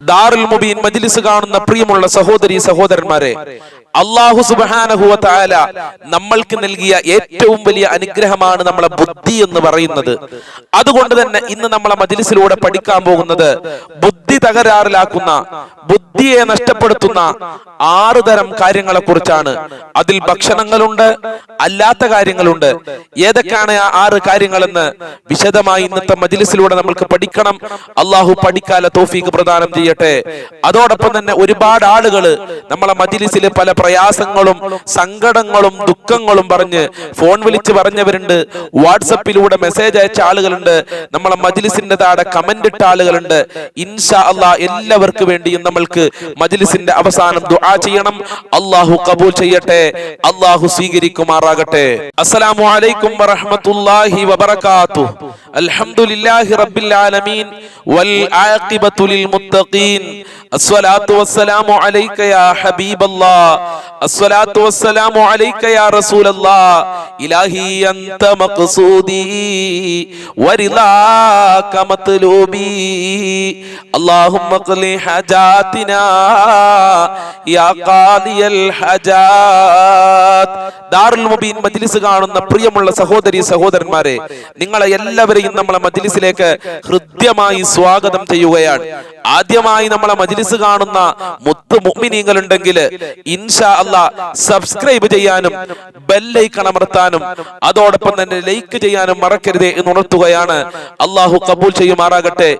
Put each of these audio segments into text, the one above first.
ദാറുൽ മുബീൻ മജ്ലിസ് കാണുന്ന പ്രിയമുള്ള സഹോദരി സഹോദരന്മാരെ അള്ളാഹു സുബാനഹുല നമ്മൾക്ക് നൽകിയ ഏറ്റവും വലിയ അനുഗ്രഹമാണ് നമ്മളെ ബുദ്ധി എന്ന് പറയുന്നത്. അതുകൊണ്ട് തന്നെ ഇന്ന് നമ്മളെ മജിലിസിലൂടെ പഠിക്കാൻ പോകുന്നത് ബുദ്ധി തകരാറിലാക്കുന്ന ബുദ്ധിയെ നഷ്ടപ്പെടുത്തുന്ന ആറ് തരം കാര്യങ്ങളെ കുറിച്ചാണ്. അതിൽ ഭക്ഷണങ്ങളുണ്ട് അല്ലാത്ത കാര്യങ്ങളുണ്ട്. ഏതൊക്കെയാണ് ആ ആറ് കാര്യങ്ങളെന്ന് വിശദമായി ഇന്നത്തെ മജിലിസിലൂടെ നമ്മൾക്ക് പഠിക്കണം. അള്ളാഹു പഠിക്കാല തോഫീക്ക് പ്രദാനം ചെയ്യട്ടെ. അതോടൊപ്പം തന്നെ ഒരുപാട് ആളുകൾ നമ്മളെ മജിലിസിലെ പല പ്രയാസങ്ങളും സങ്കടങ്ങളും ദുഃഖങ്ങളും പറഞ്ഞ് ഫോൺ വിളിച്ച് പറഞ്ഞവരുണ്ട്. വാട്സപ്പിലൂടെ മെസ്സേജ് അയച്ച ആളുകളുണ്ട്. നമ്മളെ മജിലിസിന്റെ താടെ കമന്റ് ഇട്ട ആളുകളുണ്ട്. ഇൻഷാ അല്ലാ എല്ലാവർക്കു വേണ്ടിയും നമ്മൾക്ക് മജിലിസിന്റെ അവസാനം ദുആ ചെയ്യണം. അള്ളാഹു കബൂൽ ചെയ്യട്ടെ. അള്ളാഹു സ്വീകരിക്കുമാറാകട്ടെ. അസ്സലാമു അലൈക്കും വറഹ്മത്തുള്ളാഹി വബറകാതു അൽഹംദുലില്ലാഹി റബ്ബിൽ ആലമീൻ. വൽ ആഖിബത്തു ലിൽ മുത്തഖീൻ. അസ്സലാത്തു വസ്സലാമു അലൈക യാ ഹബീബല്ലാഹ് അസ്സലാത്തു വസ്സലാമു അലൈക യാ റസൂലല്ലാ. ഇലാഹി അൻത മഖ്സൂദി. വരിദാക മത്ലൂബി. അല്ലാഹുമ്മ ഖ്ലി ഹജാതിനാ യാ ഖാദിയൽ ഹജാത്. ദാറുൽ മുബീൻ മജ്ലിസ് കാണുന്ന പ്രിയമുള്ള സഹോദരി സഹോദരന്മാരെ നിങ്ങളെ എല്ലാവരെയും നമ്മളെ മജ്ലിസിലേക്ക് ഹൃദ്യമായി സ്വാഗതം ചെയ്യുകയാണ്. ആദ്യമായി നമ്മളെ മജ്ലിസ് കാണുന്ന മുത്ത് മുഗ്മിനീങ്ങൾ ഉണ്ടെങ്കിൽ ഇൻഷാ അല്ല സബ്സ്ക്രൈബ് ചെയ്യാനും ബെല്ലൈക്കൺ അമർത്താനും അതോടൊപ്പം തന്നെ ലൈക്ക് ചെയ്യാനും മറക്കരുതേ എന്ന് ഉണർത്തുകയാണ്. അള്ളാഹു കബൂൽ ചെയ്യുമാറാകട്ടെ.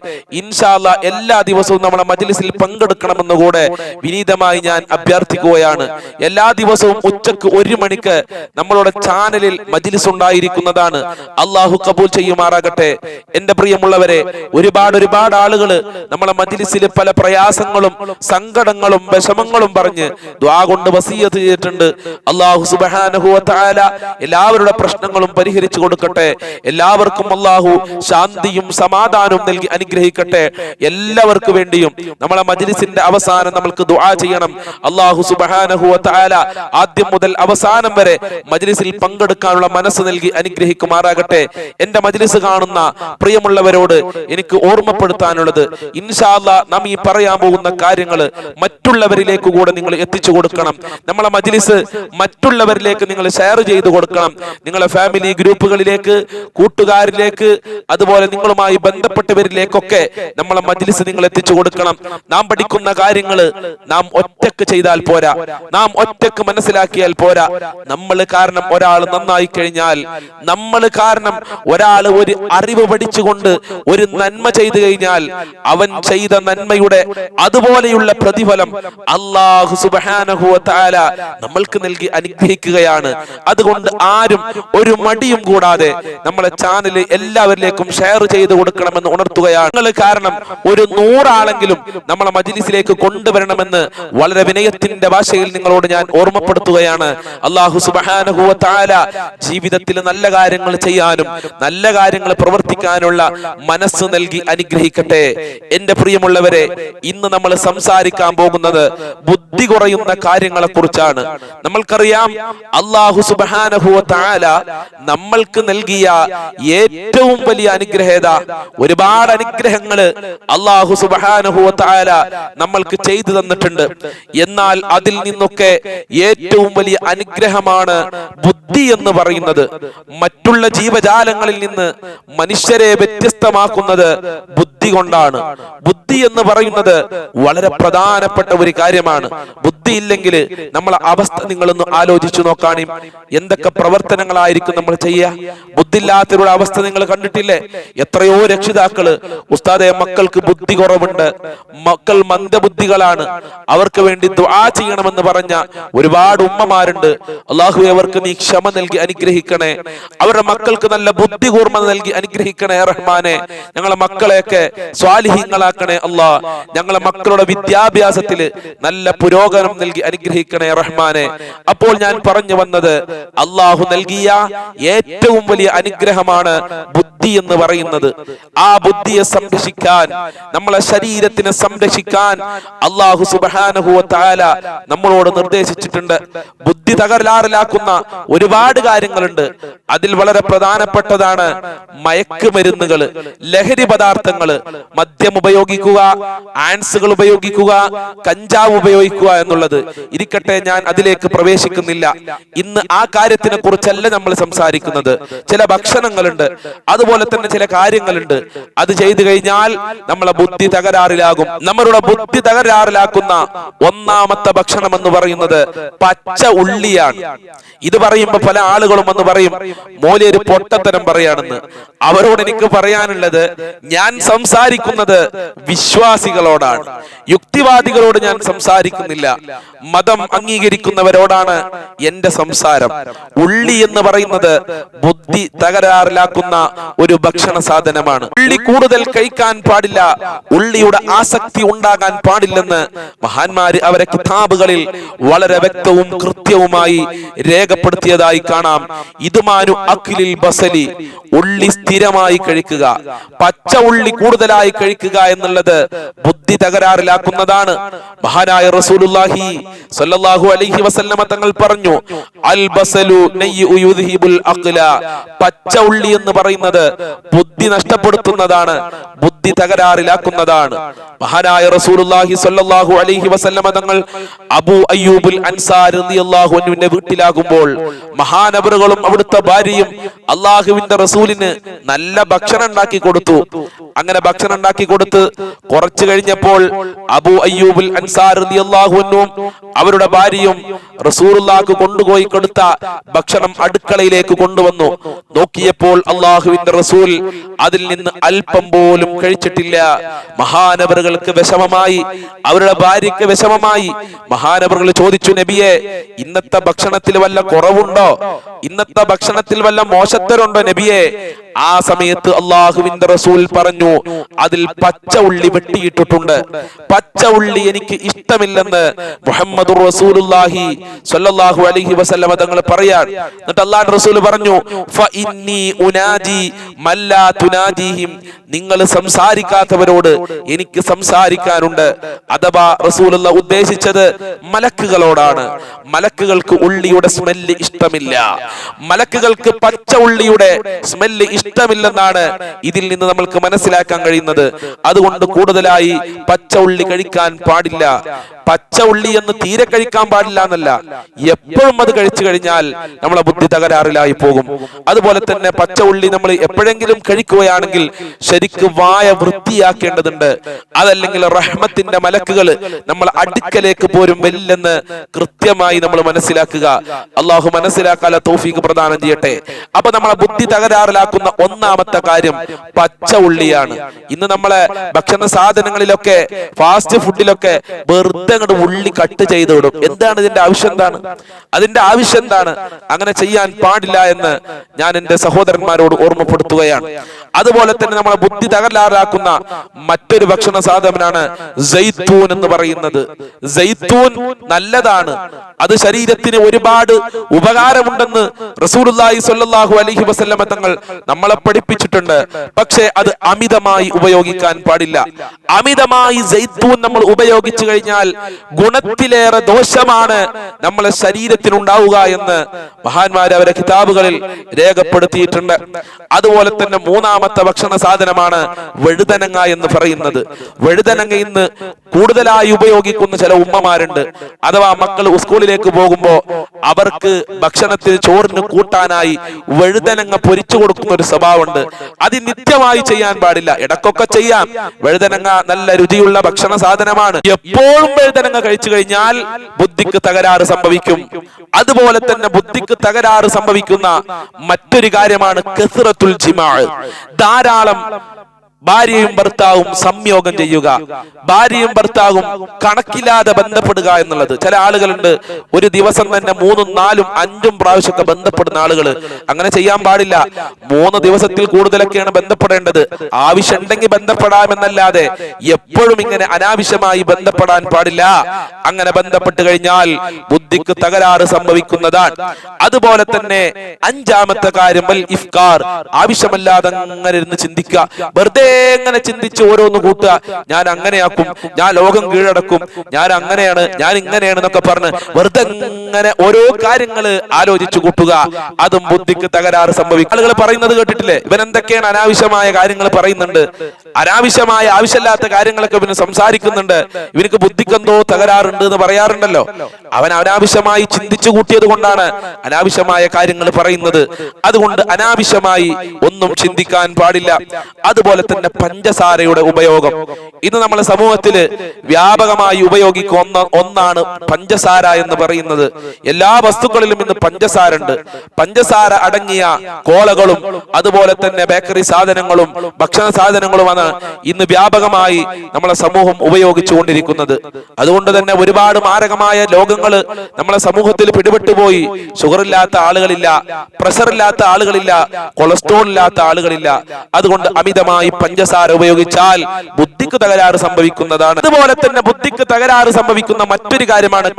ഇൻഷാ അല്ല എല്ലാ ദിവസവും നമ്മളെ മജ്ലിസിൽ പങ്കെടുക്കണമെന്ന് കൂടെ വിനീതമായി ഞാൻ അഭ്യർത്ഥിക്കുകയാണ്. എല്ലാ ദിവസവും ഉച്ചയ്ക്ക് ഒരു മണിക്ക് നമ്മളുടെ ചാനലിൽ മജ്ലിസ് ഉണ്ടായിരിക്കുന്നതാണ്. അള്ളാഹു കബൂൽ ചെയ്യുമാറാകട്ടെ. എന്റെ പ്രിയമുള്ളവരെ ഒരുപാട് ഒരുപാട് ആളുകൾ നമ്മളെ മജ്ലിസിൽ പല പ്രയാസങ്ങളും സങ്കടങ്ങളും വിഷമങ്ങളും പറഞ്ഞ് ദ്വാ കൊണ്ട് വസീയത്ത് ചെയ്തിട്ടുണ്ട്. അള്ളാഹു സുബഹാനഹു തആല എല്ലാവരുടെ പ്രശ്നങ്ങളും പരിഹരിച്ചു കൊടുക്കട്ടെ. എല്ലാവർക്കും അള്ളാഹു ശാന്തിയും സമാധാനവും നൽകി അനുഗ്രഹിക്കട്ടെ. എല്ലാവർക്കും വേണ്ടിയും നമ്മളെ മജ്ലിസിന്റെ അവസാനം നമ്മൾക്ക് ദുആ ചെയ്യണം. അള്ളാഹു സുബഹാനഹു തആല ആദ്യം മുതൽ അവസാനം വരെ മജ്ലിസിൽ പങ്കെടുക്കാനുള്ള മനസ്സ് നൽകി അനുഗ്രഹിക്കുമാറാകട്ടെ. എന്റെ മജ്ലിസ് കാണുന്ന പ്രിയമുള്ളവരോട് എനിക്ക് ഓർമ്മപ്പെടുത്താനുള്ളത് ഇൻഷാല്ല നാം ഈ പറയാൻ പോകുന്ന കാര്യങ്ങൾ മറ്റുള്ളവരിലേക്ക് കൂടെ നിങ്ങൾ എത്തിച്ചു കൊടുക്കണം. നമ്മളെ മജ്ലിസ് മറ്റുള്ളവരിലേക്ക് നിങ്ങൾ ഷെയർ ചെയ്തു കൊടുക്കണം. നിങ്ങളെ ഫാമിലി ഗ്രൂപ്പുകളിലേക്ക് കൂട്ടുകാരിലേക്ക് അതുപോലെ നിങ്ങളുമായി ബന്ധപ്പെട്ടവരിലേക്കൊക്കെ നമ്മളെ മജ്ലിസ് നിങ്ങൾ എത്തിച്ചു കൊടുക്കണം. നാം പഠിക്കുന്ന കാര്യങ്ങൾ നാം ഒറ്റയ്ക്ക് ചെയ്താൽ പോരാ. നാം ഒറ്റയ്ക്ക് മനസ്സിലാക്കിയാൽ പോരാ. നമ്മൾ കാരണം ഒരാൾ നന്നായി കഴിഞ്ഞാൽ നമ്മൾ കാരണം ഒരാൾ ഒരു അറിവ് പഠിച്ചുകൊണ്ട് ഒരു നന്മ ചെയ്തു കഴിഞ്ഞാൽ അവൻ ചെയ്ത നന്മയുടെ അതുപോലെയുള്ള പ്രതിഫലം അള്ളാഹു സുബാനഹുല നമ്മൾക്ക് നൽകി അനുഗ്രഹിക്കുകയാണ്. അതുകൊണ്ട് ആരും ഒരു മടിയും കൂടാതെ നമ്മളെ ചാനൽ എല്ലാവരിലേക്കും ഷെയർ ചെയ്ത് കൊടുക്കണമെന്ന് ഉണർത്തുകയാണ്. കാരണം ഒരു നൂറാളെങ്കിലും നമ്മളെ മജിലിസിലേക്ക് കൊണ്ടുവരണമെന്ന് വളരെ വിനയത്തിന്റെ ഭാഷയിൽ നിങ്ങളോട് ഞാൻ ഓർമ്മപ്പെടുത്തുകയാണ്. അള്ളാഹു സുബാനഹുവ ജീവിതത്തിൽ നല്ല കാര്യങ്ങൾ ചെയ്യാനും നല്ല കാര്യങ്ങൾ പ്രവർത്തിക്കാനുള്ള മനസ്സ് നൽകി അനുഗ്രഹിക്കട്ടെ. എന്റെ പ്രിയമുള്ളവരെ ഇന്ന് നമ്മൾ സംസാരിക്കാൻ പോകുന്നത് ബുദ്ധി കുറയുന്ന കാര്യങ്ങളെ കുറിച്ചാണ് നമ്മൾക്കറിയാം അള്ളാഹു സുബാനഹുവ താല നമ്മൾക്ക് നൽകിയ ഏറ്റവും വലിയ അനുഗ്രഹേത ഒരുപാട് അനുഗ്രഹങ്ങൾ അള്ളാഹു സുബാനഹുവ താല നമ്മൾക്ക് ചെയ്തു തന്നിട്ടുണ്ട്. എന്നാൽ അതിൽ നിന്നൊക്കെ ഏറ്റവും വലിയ അനുഗ്രഹമാണ് ബുദ്ധി എന്ന് പറയുന്നത്. മറ്റുള്ള ജീവജാലങ്ങളിൽ നിന്ന് മനുഷ്യരെ വ്യത്യസ്തമാക്കുന്നത് ബുദ്ധി കൊണ്ടാണ്. ബുദ്ധി എന്ന് പറയുന്നത് വളരെ പ്രധാനപ്പെട്ട ഒരു കാര്യമാണ്. ബുദ്ധി ഇല്ലെങ്കിൽ നമ്മളെ അവസ്ഥ നിങ്ങളൊന്ന് ആലോചിച്ചു നോക്കാണി. എന്തൊക്കെ പ്രവർത്തനങ്ങളായിരിക്കും നമ്മൾ ചെയ്യുക? ബുദ്ധില്ലാത്തവരുടെ അവസ്ഥ നിങ്ങൾ കണ്ടിട്ടില്ലേ? എത്രയോ രക്ഷിതാക്കൾ ഉസ്താദെ മക്കൾക്ക് ബുദ്ധി കുറവുണ്ട്. മക്കൾ മന്ദബുദ്ധികളാണ്. അവർക്ക് വേണ്ടി ദ്വാ ചെയ്യണമെന്ന് പറഞ്ഞ ഒരുപാട് ഉമ്മമാരുണ്ട്. അള്ളാഹു അവർക്ക് നീ ക്ഷമ നൽകി അനുഗ്രഹിക്കണേ. അവരുടെ മക്കൾക്ക് നല്ല ബുദ്ധി കൂർമ്മ നൽകി അനുഗ്രഹിക്കണേ റഹ്മാനെ. ഞങ്ങളെ മക്കളെയൊക്കെ സ്വാലിഹീങ്ങളാക്കണേ അല്ല. ഞങ്ങളെ മക്കളുടെ വിദ്യാഭ്യാസത്തിൽ നല്ല പുരോഗമനം നൽകി അനുഗ്രഹിക്കണേ റഹ്മാനെ. അപ്പോൾ ഞാൻ പറഞ്ഞു വന്നത് അള്ളാഹു നൽകിയ ഏറ്റവും വലിയ അനുഗ്രഹമാണ് ബുദ്ധി എന്ന് പറയുന്നത്. ആ ബുദ്ധിയെ സംരക്ഷിക്കാൻ നമ്മളെ ശരീരത്തിനെ സംരക്ഷിക്കാൻ അള്ളാഹു സുബാനഹുവ താല നമ്മളോട് നിർദ്ദേശിച്ചിട്ടുണ്ട്. ബുദ്ധി തകരാറിലാക്കുന്ന ഒരുപാട് കാര്യങ്ങളുണ്ട്. അതിൽ വളരെ പ്രധാനപ്പെട്ടതാണ് മയക്കുമരുന്നുകൾ ലഹരി പദാർത്ഥങ്ങൾ മദ്യം ഉപയോഗിക്കുക ഉപയോഗിക്കുക ആൻസുകൾ ഉപയോഗിക്കുക കഞ്ചാവ് ഉപയോഗിക്കുക എന്നുള്ളത്. ഇരിക്കട്ടെ ഞാൻ അതിലേക്ക് പ്രവേശിക്കുന്നില്ല. ഇന്ന് ആ കാര്യത്തിനെ കുറിച്ചല്ല നമ്മൾ സംസാരിക്കുന്നത്. ചില ഭക്ഷണങ്ങളുണ്ട്. അതുപോലെ തന്നെ ചില കാര്യങ്ങളുണ്ട്. അത് ചെയ്തു കഴിഞ്ഞാൽ നമ്മളെ ബുദ്ധി തകരാറിലാകും. നമ്മളുടെ ബുദ്ധി തകരാറിലാക്കുന്ന ഒന്നാമത്തെ ഭക്ഷണം എന്ന് പറയുന്നത് പച്ച ഉള്ളിയാണ്. ഇത് പറയുമ്പോ പല ആളുകളും എന്ന് പറയും മോലെ ഒരു പൊട്ടത്തരം പറയാണെന്ന് അവരോട് എനിക്ക് പറയാനുള്ളത് ഞാൻ സംസാരിക്കുന്നത് വിശ്വാസികളോടാണ്. യുക്തിവാദികളോട് ഞാൻ സംസാരിക്കുന്നില്ല. മതം അംഗീകരിക്കുന്നവരോടാണ് എന്റെ സംസാരം. ഉള്ളി എന്ന് പറയുന്നത് ബുദ്ധി തകരാറിലാക്കുന്ന ഒരു ഭക്ഷണ സാധനമാണ്. ഉള്ളി കൂടുതൽ കഴിക്കാൻ പാടില്ല. ഉള്ളിയുടെ ആസക്തി ഉണ്ടാകാൻ പാടില്ലെന്ന് മഹാന്മാര് അവരെ കിതാബുകളിൽ വളരെ വ്യക്തവും കൃത്യവുമായി രേഖപ്പെടുത്തിയതായി കാണാം. ഇതുമാനു അഖിലിൽ ബസലി. ഉള്ളി സ്ഥിരമായി കഴിക്കുക. പച്ച ഉള്ളി കൂടുതലായി കഴിക്കുക എന്നുള്ളത് ബുദ്ധി തകരാറിലാക്കുന്നതാണ്. മഹാനായ റസൂലുള്ളാഹി സ്വല്ലല്ലാഹു അലൈഹി വസല്ലമ തങ്ങൾ പറഞ്ഞു അൽ ബസലു യുദ്ഹിബുൽ അഖ്ല. പച്ച ഉള്ളി എന്ന് പറയുന്നത് ബുദ്ധി നഷ്ടപ്പെടുത്തുന്നതാണ് ബുദ്ധി തകരാറിലാക്കുന്നതാണ്. മഹാനായ റസൂലുള്ളാഹി സ്വല്ലല്ലാഹു അലൈഹി വസല്ലമ തങ്ങൾ അബൂ അയ്യൂബുൽ അൻസാരി റളിയല്ലാഹു അൻഹുവിന്റെ വീട്ടിലാകുമ്പോൾ മഹാനബറുകളും അവിടുത്തെ ഭാര്യയും അള്ളാഹുവിന്റെ റസൂലിന് നല്ല ഭക്ഷണം ഉണ്ടാക്കി കൊടുത്തു. അങ്ങനെ ഭക്ഷണം ഉണ്ടാക്കി കൊടുത്ത് കുറച്ചു കഴിഞ്ഞപ്പോൾ അബു അയ്യൂബുൽ അൻസാർ അൻഹുവും അവരുടെ ഭാര്യയും റസൂറുല്ലാക്ക് കൊണ്ടുപോയി കൊടുത്ത ഭക്ഷണം അടുക്കളയിലേക്ക് കൊണ്ടുവന്നു. നോക്കിയപ്പോൾ അള്ളാഹുവിന്റെ റസൂൽ അതിൽ നിന്ന് അല്പം പോലും കഴിച്ചിട്ടില്ല. മഹാനവറുകൾക്ക് വിഷമമായി. അവരുടെ ഭാര്യയ്ക്ക് വിഷമമായി. മഹാനവറുകൾ ചോദിച്ചു നബിയെ ഇന്നത്തെ ഭക്ഷണത്തിൽ വല്ല കുറവുണ്ടോ? ഇന്നത്തെ ഭക്ഷണത്തിൽ വല്ല മോശത്തരുണ്ടോ നബിയെ? ആ സമയത്ത് അള്ളാഹുവിന്റെ റസൂൽ പറഞ്ഞു അതിൽ പച്ച ഉള്ളി വെട്ടിയിട്ടിട്ടുണ്ട് പച്ച ഉള്ളി എനിക്ക് ഇഷ്ടമില്ലെന്ന് മുഹമ്മദ് റസൂലുള്ളാഹി സ്വല്ലല്ലാഹു അലൈഹി വസല്ലമ തങ്ങൾ പറയാൻ. എന്നിട്ട് അല്ലാഹു റസൂൽ പറഞ്ഞു ഫ ഇന്നി ഉനാജി മല്ലാ തുനാജിഹിം. നിങ്ങൾ സംസാരിക്കാത്തവരോട് എനിക്ക് സംസാരിക്കാനുണ്ട്. അഥവാ റസൂലുള്ള ഉദ്ദേശിച്ചത് മലക്കുകളോടാണ്. മലക്കുകൾക്ക് ഉള്ളിയുടെ സ്മെല്ല് ഇഷ്ടമില്ല. മലക്കുകൾക്ക് പച്ച ഉള്ളിയുടെ സ്മെല്ല് ഇഷ്ടമില്ലെന്നാണ് ഇതിൽ നിന്ന് നമ്മൾക്ക് മനസ്സിലാക്കാൻ കഴിയുന്നത്. അതുകൊണ്ട് കൂടുതലായി പച്ച ഉള്ളി കഴിക്കാൻ പാടില്ല. പച്ച ഉള്ളി എന്ന് തീരെ കഴിക്കാൻ പാടില്ല എന്നല്ല. എപ്പോഴും അത് കഴിച്ചു കഴിഞ്ഞാൽ നമ്മളെ ബുദ്ധി തകരാറിലായി പോകും. അതുപോലെ തന്നെ പച്ച ഉള്ളി നമ്മൾ എപ്പോഴെങ്കിലും കഴിക്കുകയാണെങ്കിൽ ശരിക്ക് വായ വൃത്തിയാക്കേണ്ടതുണ്ട്. അതല്ലെങ്കിൽ റഹ്മത്തിന്റെ മലക്കുകൾ നമ്മൾ അടുക്കലേക്ക് പോരും വെല്ലെന്ന് കൃത്യമായി നമ്മൾ മനസ്സിലാക്കുക. അള്ളാഹു മനസ്സിലാക്കാല തോഫീക്ക് പ്രദാനം ചെയ്യട്ടെ. അപ്പൊ നമ്മളെ ബുദ്ധി തകരാറിലാക്കുന്ന ഒന്നാമത്തെ കാര്യം പച്ച ഉള്ളിയാണ്. ഇന്ന് നമ്മളെ ഭക്ഷണ സാധനങ്ങളിലൊക്കെ ഫാസ്റ്റ് ഫുഡിലൊക്കെ വെറുതെ അങ്ങോട്ട് ഉള്ളി കട്ട് ചെയ്ത് വിടും. എന്താണ് ഇതിന്റെ ആവശ്യം എന്താണ്? അതിന്റെ ആവശ്യം എന്താണ്? അങ്ങനെ ചെയ്യാൻ പാടില്ല എന്ന് ഞാൻ എന്റെ സഹോദരന്മാരോട് ഓർമ്മപ്പെടുത്തുകയാണ്. അതുപോലെ തന്നെ നമ്മളെ ബുദ്ധി തകരാറാക്കുന്ന മറ്റൊരു ഭക്ഷണ സാധനമാണ് ജൈത്തൂൻ എന്ന് പറയുന്നത്. ജൈത്തൂൻ നല്ലതാണ്. അത് ശരീരത്തിന് ഒരുപാട് ഉപകാരമുണ്ടെന്ന് റസൂലുള്ളാഹി സ്വല്ലല്ലാഹു അലൈഹി വസല്ലമ തങ്ങൾ നമ്മളെ പഠിപ്പിച്ചിട്ടുണ്ട്. പക്ഷേ അത് അമിതമായി ഉപയോഗിക്കാൻ പാടില്ല. അമിതമായി ജൈത്തൂൻ നമ്മൾ ഉപയോഗിച്ചു കഴിഞ്ഞാൽ ഗുണത്തിലേറെ ദോഷമാണ് നമ്മളെ ശരീരത്തിനുണ്ടാവുക എന്ന് മഹാന്മാർ അവരെ കിതാബുകളിൽ രേഖപ്പെടുത്തിയിട്ടുണ്ട്. അതുപോലെ തന്നെ മൂന്നാമത്തെ ഭക്ഷണ സാധനമാണ് വഴുതനങ്ങ എന്ന് പറയുന്നത്. വഴുതനങ്ങ ഇന്ന് കൂടുതലായി ഉപയോഗിക്കുന്ന ചില ഉമ്മമാരുണ്ട്. അഥവാ മക്കൾ സ്കൂളിലേക്ക് പോകുമ്പോൾ അവർക്ക് ഭക്ഷണത്തിൽ ചോറിന് കൂട്ടാനായി വഴുതനങ്ങ പൊരിച്ചു കൊടുക്കുന്ന ഒരു സ്വഭാവമുണ്ട്. അത് നിത്യമായി ചെയ്യാൻ പാടില്ല. ഇടക്കൊക്കെ ചെയ്യാം. വഴുതനങ്ങ നല്ല രുചിയുള്ള ഭക്ഷണ സാധനമാണ്. എപ്പോഴും വഴുതനങ്ങ കഴിച്ചു കഴിഞ്ഞാൽ ബുദ്ധിക്ക് തകരാറ് സംഭവിക്കും. അതുപോലെ തന്നെ ബുദ്ധിക്ക് തകരാറ് സംഭവിക്കുന്ന മറ്റൊരു കാര്യമാണ് കെസുറത്തുൽ ജിമാ ധാരാളം ഭാര്യയും ഭർത്താവും സംയോഗം ചെയ്യുക. ഭാര്യയും ഭർത്താവും കണക്കില്ലാതെ ബന്ധപ്പെടുക എന്നുള്ളത്. ചില ആളുകളുണ്ട് ഒരു ദിവസം തന്നെ മൂന്നും നാലും അഞ്ചും പ്രാവശ്യമൊക്കെ ബന്ധപ്പെടുന്ന ആളുകൾ അങ്ങനെ ചെയ്യാൻ പാടില്ല. മൂന്ന് ദിവസത്തിൽ കൂടുതലൊക്കെയാണ് ബന്ധപ്പെടേണ്ടത്. ആവശ്യമുണ്ടെങ്കിൽ ബന്ധപ്പെടാമെന്നല്ലാതെ എപ്പോഴും ഇങ്ങനെ അനാവശ്യമായി ബന്ധപ്പെടാൻ പാടില്ല. അങ്ങനെ ബന്ധപ്പെട്ട് കഴിഞ്ഞാൽ ബുദ്ധിക്ക് തകരാറ് സംഭവിക്കുന്നതാണ്. അതുപോലെ തന്നെ അഞ്ചാമത്തെ കാര്യം ഇഫ്കാർ. ആവശ്യമല്ലാതെ അങ്ങനെ ഇരുന്ന് ചിന്തിക്കുക. വെറുതെ ഇങ്ങനെ ചിന്തിച്ച് ഓരോന്ന് കൂട്ടുക. ഞാൻ അങ്ങനെയാക്കും ഞാൻ ലോകം കീഴടക്കും ഞാൻ അങ്ങനെയാണ് ഞാൻ ഇങ്ങനെയാണ് എന്നൊക്കെ പറഞ്ഞ് വെറുതെ ഇങ്ങനെ ഓരോ കാര്യങ്ങൾ ആലോചിച്ചു കൂട്ടുക. അതും ബുദ്ധിക്ക് തകരാറ് സംഭവിക്കും. ആളുകൾ പറയുന്നത് കേട്ടിട്ടില്ലേ? ഇവൻ എന്തൊക്കെയാണ് അനാവശ്യമായ കാര്യങ്ങൾ പറയുന്നുണ്ട്? അനാവശ്യമായ ആവശ്യമില്ലാത്ത കാര്യങ്ങളൊക്കെ ഇവന് സംസാരിക്കുന്നുണ്ട്. ഇവനക്ക് ബുദ്ധിക്കെന്തോ തകരാറുണ്ട് എന്ന് പറയാറുണ്ടല്ലോ. അവൻ അനാവശ്യമായി ചിന്തിച്ചു കൂട്ടിയത് കൊണ്ടാണ് അനാവശ്യമായ കാര്യങ്ങൾ പറയുന്നത്. അതുകൊണ്ട് അനാവശ്യമായി ഒന്നും ചിന്തിക്കാൻ പാടില്ല. അതുപോലെ തന്നെ പഞ്ചസാരയുടെ ഉപയോഗം. ഇന്ന് നമ്മളെ സമൂഹത്തിൽ വ്യാപകമായി ഉപയോഗിക്കുന്ന ഒന്നാണ് പഞ്ചസാര എന്ന് പറയുന്നത്. എല്ലാ വസ്തുക്കളിലും ഇന്ന് പഞ്ചസാര ഉണ്ട് പഞ്ചസാര അടങ്ങിയ കോളകളും അതുപോലെ തന്നെ ബേക്കറി സാധനങ്ങളും ഭക്ഷണ സാധനങ്ങളുമാണ് ഇന്ന് വ്യാപകമായി നമ്മളെ സമൂഹം ഉപയോഗിച്ചുകൊണ്ടിരിക്കുന്നത്. അതുകൊണ്ട് തന്നെ ഒരുപാട് മാരകമായ രോഗങ്ങൾ നമ്മളെ സമൂഹത്തിൽ പിടിപെട്ടുപോയി. ഷുഗർ ഇല്ലാത്ത ആളുകളില്ല പ്രഷർ ഇല്ലാത്ത ആളുകളില്ല കൊളസ്ട്രോൾ ഇല്ലാത്ത ആളുകളില്ല. അതുകൊണ്ട് അമിതമായി പഞ്ചസാര ഉപയോഗിച്ചാൽ ബുദ്ധിക്ക് തകരാറ് സംഭവിക്കുന്നതാണ്. അതുപോലെ തന്നെ ബുദ്ധിക്ക് തകരാറ് സംഭവിക്കുന്ന മറ്റൊരു കാര്യമാണ്.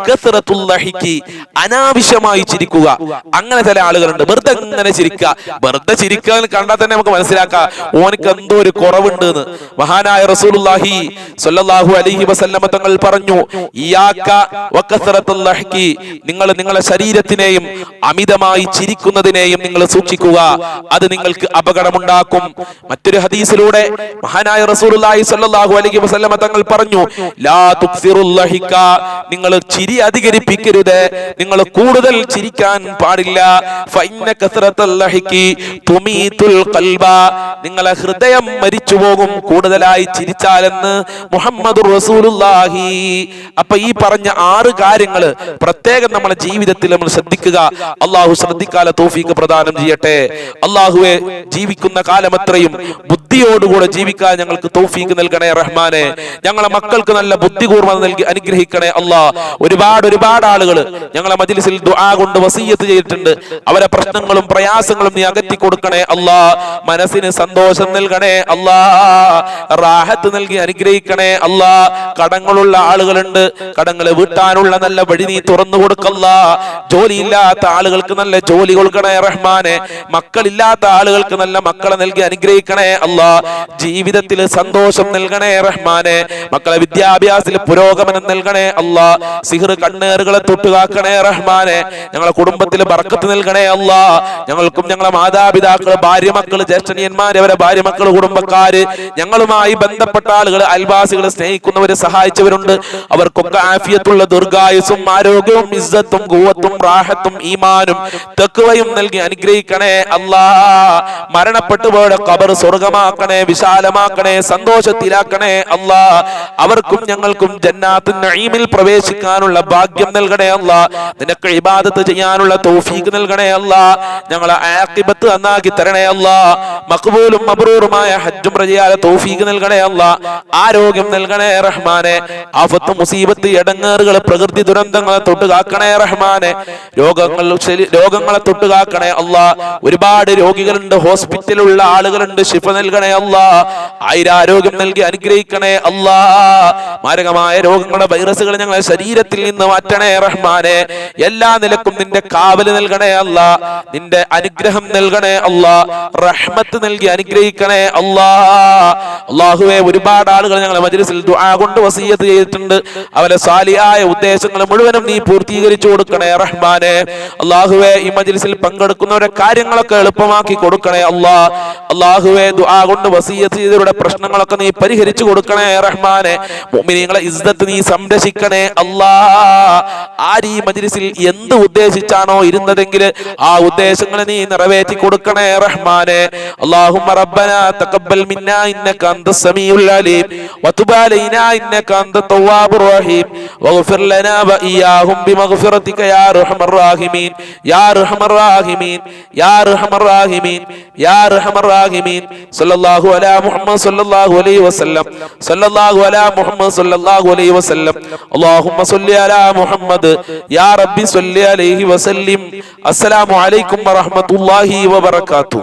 അനാവശ്യമായി ചിരിക്കുക. അങ്ങനെ ചില ആളുകളുണ്ട്. വെറുതെ ഇങ്ങനെ ചിരിക്കുക. വെറുതെ ചിരിക്കുക കണ്ടാൽ തന്നെ നമുക്ക് മനസ്സിലാക്കാം. ഓനക്ക് എന്തോ ഒരു കുറവുണ്ട് എന്ന് മഹാനായ റസൂലുള്ളാഹി സ്വല്ലല്ലാഹു അലൈഹി വസല്ലമ തങ്ങൾ പറഞ്ഞു ഇയാക്ക വകസറത്തുൽ ലഹ്കി. നിങ്ങൾ നിങ്ങളെ ശരീരത്തിനെയും അമിതമായി ചിരിക്കുന്നതിനെയും നിങ്ങൾ സൂക്ഷിക്കുക. അത് നിങ്ങൾക്ക് അപകടമുണ്ടാക്കും. മറ്റൊരു ഹദീസിലൂടെ മഹാനായ റസൂലുള്ളാഹി സ്വല്ലല്ലാഹു അലൈഹി വസല്ലമ തങ്ങൾ പറഞ്ഞു ലാ തുക്സിറുൽ ലഹിക നിങ്ങൾ ചിരി അധികരിപ്പിക്കരുത്. നിങ്ങൾ കൂടുതൽ ചിരിക്കാൻ പാടില്ല. ഫൈന കസറത്തുൽ ലഹിക്കി തുമീതുൽ ഖൽബ. നിങ്ങളെ ഹൃദയം മരിച്ചു പോകും കൂടുതലായി ചിരിച്ചാലെന്ന് മുഹമ്മദ് റസൂലുല്ലാഹി അപ്പൊ ഈ പറഞ്ഞ ആറ് കാര്യങ്ങൾ പ്രത്യേകം നമ്മുടെ ജീവിതത്തിൽ നമ്മൾ ശ്രദ്ധിക്കുക. അള്ളാഹു ശ്രദ്ധിക്കാല തോഫീക്ക് പ്രദാനം ചെയ്യട്ടെ. അള്ളാഹുവെ ജീവിക്കുന്ന കാലമത്രയും ബുദ്ധിയോടുകൂടെ ജീവിക്കാൻ ഞങ്ങൾക്ക് തോഫീക്ക് നൽകണേ റഹ്മാനെ. ഞങ്ങളെ മക്കൾക്ക് നല്ല ബുദ്ധിപൂർവം നൽകി അനുഗ്രഹിക്കണേ അള്ളാ. ഒരുപാട് ഒരുപാട് ആളുകൾ ഞങ്ങളെ മജിലിസിൽ ദുആ കൊണ്ട് വസീയത്ത് ചെയ്തിട്ടുണ്ട്. അവരെ പ്രശ്നങ്ങളും പ്രയാസങ്ങളും നീ അകറ്റി കൊടുക്കണേ അല്ലാ മനസ്സിന് സന്തോഷം നൽകണേ അല്ലാ റാഹത്ത് നൽകി അനുഗ്രഹിക്കണേ അല്ലാ. കടങ്ങളുള്ള ആളുകളുണ്ട്. കടങ്ങളെ വീട്ടാനുള്ള നല്ല വഴി നീ തുറന്നു കൊടുക്കല്ല. ജോലിയില്ലാത്ത ആളുകൾക്ക് നല്ല ജോലി കൊടുക്കണേ റഹ്മാനെ. മക്കളില്ലാത്ത ആളുകൾക്ക് നല്ല മക്കളെ നൽകി അനുഗ്രഹിക്കണേ അല്ല. ജീവിതത്തിൽ സന്തോഷം നൽകണേ റഹ്മാനെ. മക്കളെ വിദ്യാഭ്യാസത്തിൽ പുരോഗമനം നൽകണേ അല്ല. സിഹർ കണ്ണേറുകളെ തൊട്ടുകാക്കണേ റഹ്മാനെ. ഞങ്ങളെ കുടുംബത്തിൽ ബർക്കത്ത് നൽകണേ അല്ല. ഞങ്ങൾക്കും ഞങ്ങളെ മാതാപിതാക്കൾ ഭാര്യ മക്കൾ ജ്യേഷ്ഠനിയന്മാർ അവരെ ഭാര്യ മക്കൾ കുടുംബക്കാര് ഞങ്ങളുമായി ബന്ധപ്പെട്ട ആളുകൾ അയൽവാസികൾ സ്നേഹിക്കുന്നവരെ സഹായിച്ചവരുണ്ട്. അവർക്കൊക്കെ ആഫിയത്തുള്ള ദീർഘായുസും ആരോഗ്യവും ഇസ്സത്തും കൂവത്തും റാഹത്തും ഈമാനും തെക്കുവയും നൽകി അനുഗ്രഹിക്കണേ അല്ലാ. മരണപ്പെട്ടു പോയ കബർ സ്വർഗമാക്കണേ വിശാലമാക്കണേ സന്തോഷത്തിലാക്കണേ അല്ലാ. അവർക്കും ഞങ്ങൾക്കും ജന്നാത്തിൻ നഈമിൽ പ്രവേശിക്കാനുള്ള ഭാഗ്യം നൽകണേ അല്ലാ. നിനക്ക് ഇബാദത്ത് ചെയ്യാനുള്ള തൗഫീഖ് നൽകണേ അല്ലാ. ഞങ്ങളെ ആഖിബത്ത് നന്നാക്കി തരണേ അല്ലാ. മഖബൂലും മബ്രൂറുമായ ഹജ്ജും റജിയാല തൗഫീഖ് നൽകണേ അല്ല ആരോഗ്യം നൽകണേ റഹ്മാനെ. ആഫത്ത് മുസീബത്ത് ഇടങ്ങേറുകൾ പ്രകൃതി ദുരന്തങ്ങളെ തൊട്ട് കാക്കണേ റഹ്മാനെ. രോഗങ്ങൾ രോഗങ്ങളെ തൊട്ട് കാക്കണേ അല്ല ഒരുപാട് രോഗികളുണ്ട് ഹോസ്പിറ്റലുള്ള ആളുകളുണ്ട് ശിഫ നൽകണേ അല്ല ആയിരാരോഗ്യം നൽകി അനുഗ്രഹിക്കണേ അല്ല മാരകമായ രോഗങ്ങളുടെ വൈറസുകൾ ഞങ്ങളെ ശരീരത്തിൽ നിന്ന് മാറ്റണേ റഹ്മാനെ. എല്ലാ നിലക്കും നിന്റെ കാവൽ നൽകണേ അല്ല നിന്റെ അനുഗ്രഹം നൽകണേ അല്ല റഹ്മത്ത് നൽകി അനുഗ്രഹിക്കണേ അല്ലാ അള്ളാഹുവെ ഒരുപാട് ആളുകൾ ഞങ്ങളെ മജ്ലിസിൽ ദുആ കൊണ്ട് വസീയത്ത് ചെയ്തിട്ടുണ്ട്. അവരെ സാലിയായ ഉദ്ദേശങ്ങൾ മുഴുവനും നീ പൂർത്തീകരിച്ചു കൊടുക്കണേ റഹ്മാനെ. അള്ളാഹുവെ ഈ മജ്ലിസിൽ പങ്കെടുക്കുന്നവരെ കാര്യങ്ങളൊക്കെ എളുപ്പമാക്കി കൊടുക്കണേ അള്ളാഹ് അള്ളാഹുവെ ദുആ കൊണ്ട് വസീയത്ത് ചെയ്തവരുടെ പ്രശ്നങ്ങളൊക്കെ നീ പരിഹരിച്ചു കൊടുക്കണേ റഹ്മാനെ. നിങ്ങളെ ഇസ്തത്ത് നീ സംരക്ഷിക്കണേ അള്ളാ. ആ ഈ മജ്ലിസിൽ എന്ത് ഉദ്ദേശിച്ചാണോ ഇരുന്നതെങ്കിൽ ആ ഉദ്ദേശങ്ങളെ നീ നിറവേറ്റി കൊടുക്കണേ റഹ്മാനെ. അല്ലാഹുമ്മ റബ്ബനാ തഖബ്ബൽ മിന്നാ انك انت السميع العليم وتب علينا انك انت التواب الرحيم واغفر لنا واياهم بمغفرتك يا ارحم الراحمين يا ارحم الراحمين يا ارحم الراحمين يا ارحم الراحمين صلى الله على محمد صلى الله عليه وسلم صلى الله على محمد صلى الله عليه وسلم اللهم صل على محمد يا ربي صل عليه وسلم السلام عليكم ورحمه الله وبركاته